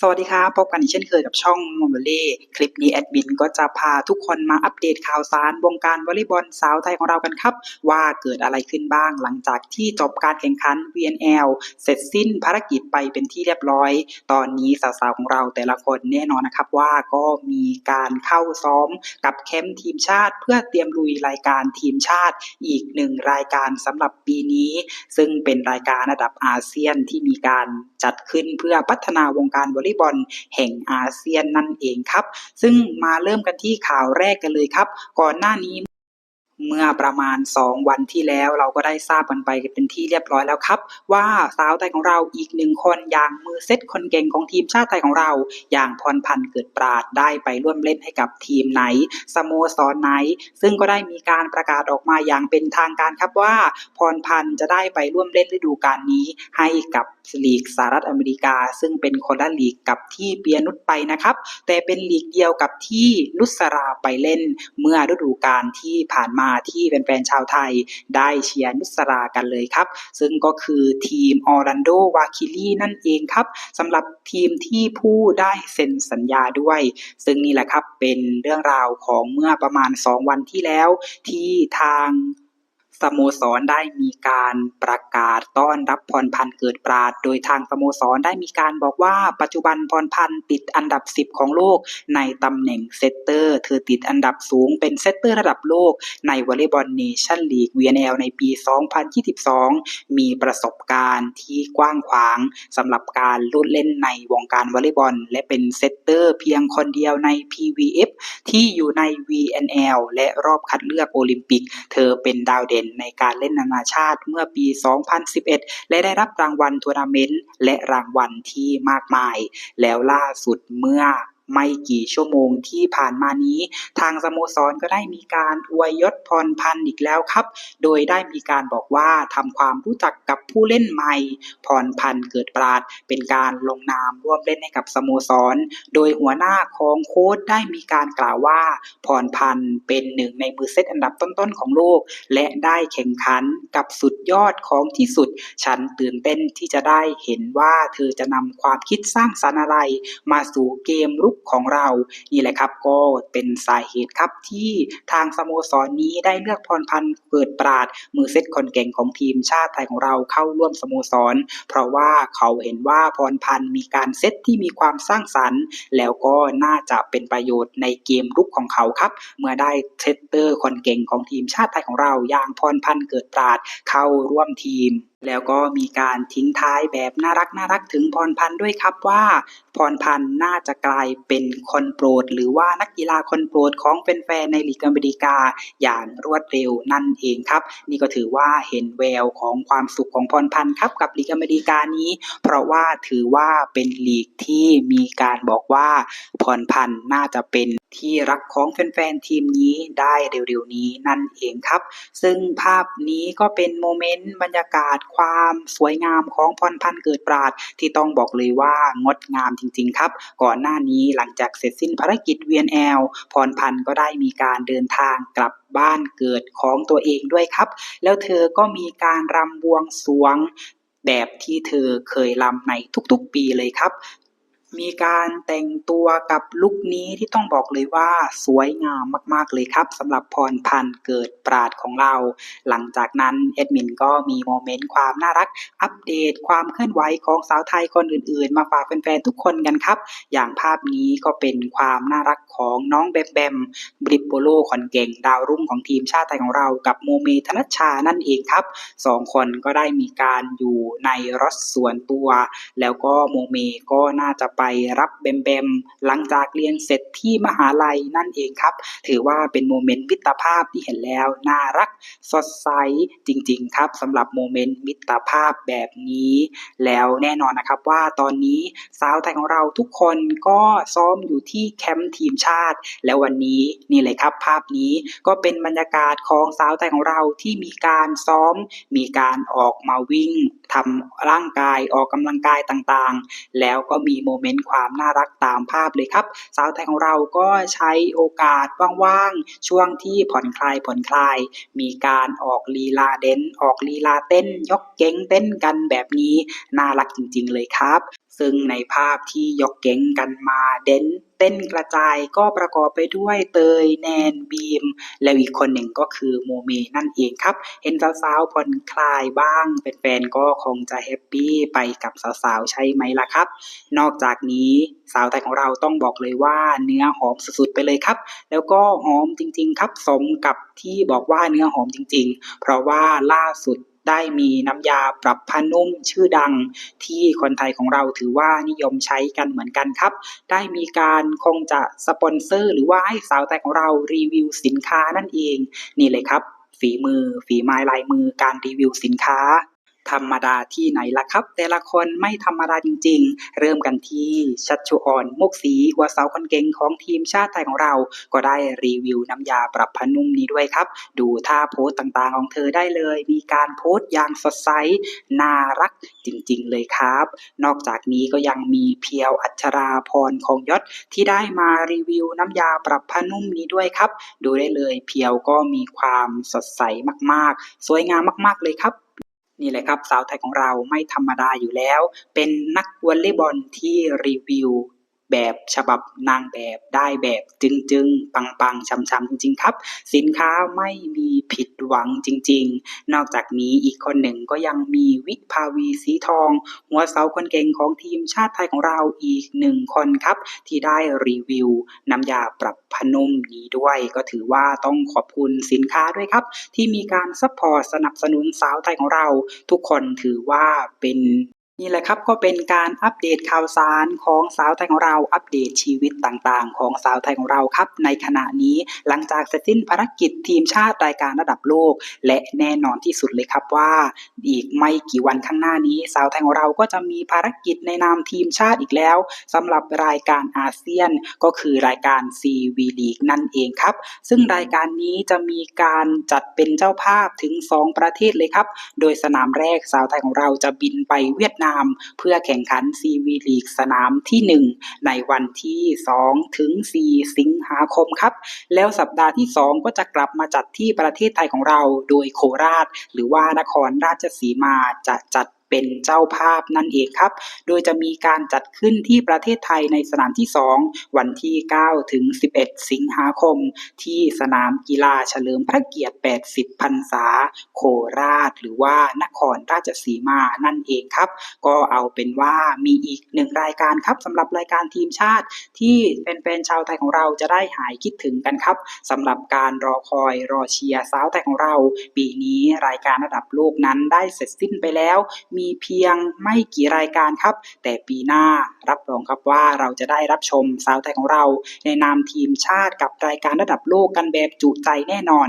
สวัสดีครับพบกันอีกเช่นเคยกับช่องมอมเบเล่คลิปนี้แอดมินก็จะพาทุกคนมาอัปเดตข่าวสารวงการวอลเลย์บอลสาวไทยของเรากันครับ ว่าเกิดอะไรขึ้นบ้างหลังจากที่จบการแข่งขัน VNL เสร็จสิ้นภารกิจไปเป็นที่เรียบร้อย ตอนนี้สาวๆของเราแต่ละคนแน่นอนนะครับว่าก็มีการเข้าซ้อมกับแคมป์ทีมชาติ เพื่อเตรียมลุยรายการทีมชาติอีกหนึ่งรายการสำหรับปีนี้ ซึ่งเป็นรายการระดับอาเซียนที่มีการ จัดขึ้นเพื่อพัฒนาวงการวอลเลย์บอลแห่งอาเซียนนั่นเองครับ ซึ่งมาเริ่มกันที่ข่าวแรกกันเลยครับ ก่อนหน้านี้ เมื่อประมาณ 2 วันที่แล้วเราก็ได้ทราบกันไปเป็นที่เรียบร้อยแล้วครับ ว่าสาวไทยของเราอีกหนึ่งคนอย่างมือเซตคนเก่งของทีมชาติไทยของเรา อย่างพรพันธ์เกิดปราดได้ไปร่วมเล่นให้กับทีมไหนสโมสรไหน ซึ่งก็ได้มีการประกาศออกมาอย่างเป็นทางการครับว่า พรพันธ์จะได้ไปร่วมเล่นฤดูกาลนี้ให้กับลีกสหรัฐอเมริกา ซึ่งเป็นคนละลีกกับที่เปียนุชไปนะครับ แต่เป็นลีกเดียวกับที่นุสราไปเล่นเมื่อฤดูกาลที่ผ่านมาที่เป็นแฟนชาวไทยได้เชียร์นุสรากันเลยครับ ซึ่งก็คือทีมออรันโดวาคิลี่นั่นเองครับสำหรับทีมที่ผู้ได้เซ็นสัญญาด้วย ซึ่งนี่แหละครับเป็นเรื่องราวของเมื่อประมาณ 2 วันที่แล้วที่ทาง สโมสรได้มีการประกาศต้อนรับพรพันธ์เกิดปราด โดยทางสโมสรได้มีการบอกว่าปัจจุบันพรพันธ์ติดอันดับ 10 ของโลก ในตำแหน่งเซตเตอร์ เธอติดอันดับสูงเป็นเซตเตอร์ระดับโลก ในวอลเลย์บอลเนชั่นลีก VNL ในปี 2022 มีประสบการณ์ที่กว้างขวางสำหรับการลุ้นเล่นในวงการวอลเลย์บอล และเป็นเซตเตอร์เพียงคนเดียวใน PVF ที่อยู่ใน VNL และรอบคัดเลือกโอลิมปิก เธอเป็นดาวเด่นในการเล่นนานาชาติเมื่อปี 2011 และได้รับรางวัลทัวร์นาเมนต์และรางวัลที่มากมาย แล้วล่าสุดเมื่อ ไม่กี่ชั่วโมงที่ผ่านมานี้ ทางสโมสรก็ได้มีการอวยยศพรพันธ์อีกแล้วครับ โดยได้มีการบอกว่าทำความรู้จักกับผู้เล่นใหม่พรพันธ์เกิดปราด เป็นการลงนามร่วมเล่นให้กับสโมสร โดยหัวหน้าของโค้ชได้มีการกล่าวว่าพรพันธ์เป็นหนึ่งในมือเซตอันดับต้นๆของโลก และได้แข่งขันกับสุดยอดของที่สุด ฉันตื่นเต้นที่จะได้เห็นว่าเธอจะนำความคิดสร้างสรรค์อะไร มาสู่เกมรุกของเรานี่แหละครับ ก็เป็นสาเหตุครับที่ทางสโมสรนี้ได้เลือกพรพันธ์เกิดปราด มือเซตคนเก่งของทีมชาติไทยของเราเข้าร่วมสโมสร เพราะว่าเขาเห็นว่าพรพันธ์มีการเซตที่มีความสร้างสรรค์ แล้วก็น่าจะเป็นประโยชน์ในเกมรุกของเขาครับ เมื่อได้เซตเตอร์คนเก่งของทีมชาติไทยของเราอย่างพรพันธ์เกิดปราดเข้าร่วมทีม แล้วก็มีการทิ้งท้ายแบบน่ารักน่ารักถึงพรพันธ์ด้วยครับว่า พรพันธ์น่าจะกลายเป็นคนโปรด หรือว่านักกีฬาคนโปรดของแฟนๆในลีกอเมริกาอย่างรวดเร็วนั่นเองครับ นี่ก็ถือว่าเห็นแววของความสุขของพรพันธ์ครับกับลีกอเมริกานี้ เพราะว่าถือว่าเป็นลีกที่มีการบอกว่าพรพันธ์น่าจะเป็นที่รักของแฟนๆทีมนี้ได้เร็วๆนี้นั่นเองครับ ซึ่งภาพนี้ก็เป็นโมเมนต์บรรยากาศความสวยงามของพรพันธ์เกิดปราดที่ต้องบอกเลยว่างดงามจริง ๆ ครับ ก่อนหน้านี้หลังจากเสร็จสิ้นภารกิจเวียนแอลพรพันธ์ก็ได้มีการเดินทางกลับบ้านเกิดของตัวเองด้วยครับ แล้วเธอก็มีการรำบวงสวงแบบที่เธอเคยรำในทุกๆปีเลยครับ มีการแต่งตัวกับลุคนี้ที่ต้องบอกเลยว่าสวยงามมากๆเลยครับสำหรับพรพันธ์เกิดปราดของเรา หลังจากนั้นเอ็ดมินก็มีโมเมนต์ความน่ารัก อัปเดตความเคลื่อนไหวของสาวไทยคนอื่นๆ มาฝากแฟนๆทุกคนกันครับ อย่างภาพนี้ก็เป็นความน่ารักของน้องแบมแบมบริปโปโลคนเก่งดาวรุ่งของทีมชาติไทยของเรากับโมเมธนัชชานั่นเองครับสองคนก็ได้มีการอยู่ในรถส่วนตัว แล้วก็โมเมก็น่าจะไปรับแบมแบมหลังจากเรียนเสร็จที่มหาลัยนั่นเองครับ ถือว่าเป็นโมเมนต์มิตรภาพที่เห็นแล้ว น่ารักสดใสจริง ๆ ครับสำหรับโมเมนต์มิตรภาพแบบนี้ แล้วแน่นอนนะครับว่าตอนนี้สาวไทยของเราทุกคนก็ซ้อมอยู่ที่แคมป์ทีมชาติ แล้ววันนี้นี่เลยครับ ภาพนี้ก็เป็นบรรยากาศของสาวไทยของเราที่มีการซ้อม มีการออกมาวิ่งทำร่างกายออกกำลังกายต่างๆ แล้วก็มีโมเมนต์ความน่ารักตามภาพเลยครับ สาวไทยของเราก็ใช้โอกาสว่างๆ ช่วงที่ผ่อนคลายผ่อนคลาย มีการออกลีลาเด่นออกลีลาเต้น ยกเก้งเต้นกันแบบนี้ น่ารักจริงๆเลยครับ ซึ่งในภาพที่ยกเก้งกันมาเด้นเต้นกระจายก็ประกอบไปด้วยเตยแนนบีม แล้วอีกคนหนึ่งก็คือโมเมนั่นเองครับ เห็นสาวๆผ่อนคลายบ้างแฟนๆก็คงจะแฮปปี้ไปกับสาวๆใช่ไหมล่ะครับ นอกจากนี้สาวไทยของเราต้องบอกเลยว่าเนื้อหอมสุดๆไปเลยครับ แล้วก็หอมจริงๆครับสมกับที่บอกว่าเนื้อหอมจริง ๆ เพราะว่าล่าสุด ได้มีน้ำยาปรับผ้านุ่มชื่อดัง ที่คนไทยของเราถือว่านิยมใช้กันเหมือนกันครับ ได้มีการคงจะสปอนเซอร์ หรือว่าให้สาวไทยของเรารีวิวสินค้านั่นเอง นี่เลยครับ ฝีมือ ฝีไม้ลายมือการรีวิวสินค้า ธรรมดาที่ไหนล่ะครับ แต่ละคนไม่ธรรมดาจริง ๆ เริ่มกันที่ชัชชุออนมุกศรีหัวเสาคนเก่งของทีมชาติไทยของเรา ก็ได้รีวิวน้ำยาปรับผ้านุ่มนี้ด้วยครับ ดูท่าโพสต์ต่างๆของเธอได้เลย มีการโพสต์อย่างสดใสน่ารักจริงๆเลยครับ นอกจากนี้ก็ยังมีเพียวอัชราพรของยศที่ได้มารีวิวน้ำยาปรับผ้านุ่มนี้ด้วยครับ ดูได้เลยเพียวก็มีความสดใสมากๆ สวยงามมากๆเลยครับ นี่แหละครับสาวไทยของเราไม่ธรรมดาอยู่แล้ว เป็นนักวอลเลย์บอลที่รีวิว แบบฉบับนางแบบได้แบบจึงๆ ปังๆช้ำๆจริง ๆ ครับ สินค้าไม่มีผิดหวังจริง ๆ นอกจากนี้อีกคนหนึ่งก็ยังมีวิภาวีสีทอง หัวเสาคนเก่งของทีมชาติไทยของเราอีกหนึ่งคนครับ ที่ได้รีวิวน้ำยาปรับผนุ่มนี้ด้วย ก็ถือว่าต้องขอบคุณสินค้าด้วยครับ ที่มีการซัพพอร์ตสนับสนุนสาวไทยของเรา ทุกคนถือว่าเป็น นี่แหละครับก็เป็นการอัปเดตข่าวสารของสาวไทยของเราอัปเดตชีวิตต่างๆ ของสาวไทยของเราครับในขณะนี้หลังจากเสร็จสิ้นภารกิจทีมชาติรายการระดับโลก และแน่นอนที่สุดเลยครับว่า อีกไม่กี่วันข้างหน้านี้ สาวไทยของเราก็จะมีภารกิจในนามทีมชาติอีกแล้วสำหรับรายการอาเซียนก็คือรายการ CV League นั่นเองครับ ซึ่งรายการนี้จะมีการจัดเป็นเจ้าภาพถึง 2 ประเทศเลยครับ โดยสนามแรกสาวไทยของเราจะบินไปเวียดนามเพื่อแข่งขันซีวีลีกสนามที่ 1 ในวันที่ 2 ถึง 4 สิงหาคมครับ แล้วสัปดาห์ที่ 2 ก็จะกลับมาจัดที่ประเทศไทยของเรา โดยโคราช หรือว่านครราชสีมาจะจัด เป็นเจ้าภาพนั่นเองครับ โดยจะมีการจัดขึ้นที่ประเทศไทยในสนามที่ 2 วันที่ 9 ถึง 11 สิงหาคม ที่สนามกีฬาเฉลิมพระเกียรติ 80 พรรษา โคราช หรือว่านครราชสีมานั่นเองครับ ก็เอาเป็นว่ามีอีกหนึ่งรายการครับสำหรับรายการทีมชาติ ที่แฟนๆชาวไทยของเราจะได้หายคิดถึงกันครับสำหรับการรอคอยรอเชียร์สาวไทยของเรา ปีนี้รายการระดับโลกนั้นได้เสร็จสิ้นไปแล้ว มีมีเพียงไม่กี่รายการครับ แต่ปีหน้ารับรองครับว่าเราจะได้รับชมสาวไทยของเรา ในนามทีมชาติกับรายการระดับโลกกันแบบจุใจแน่นอน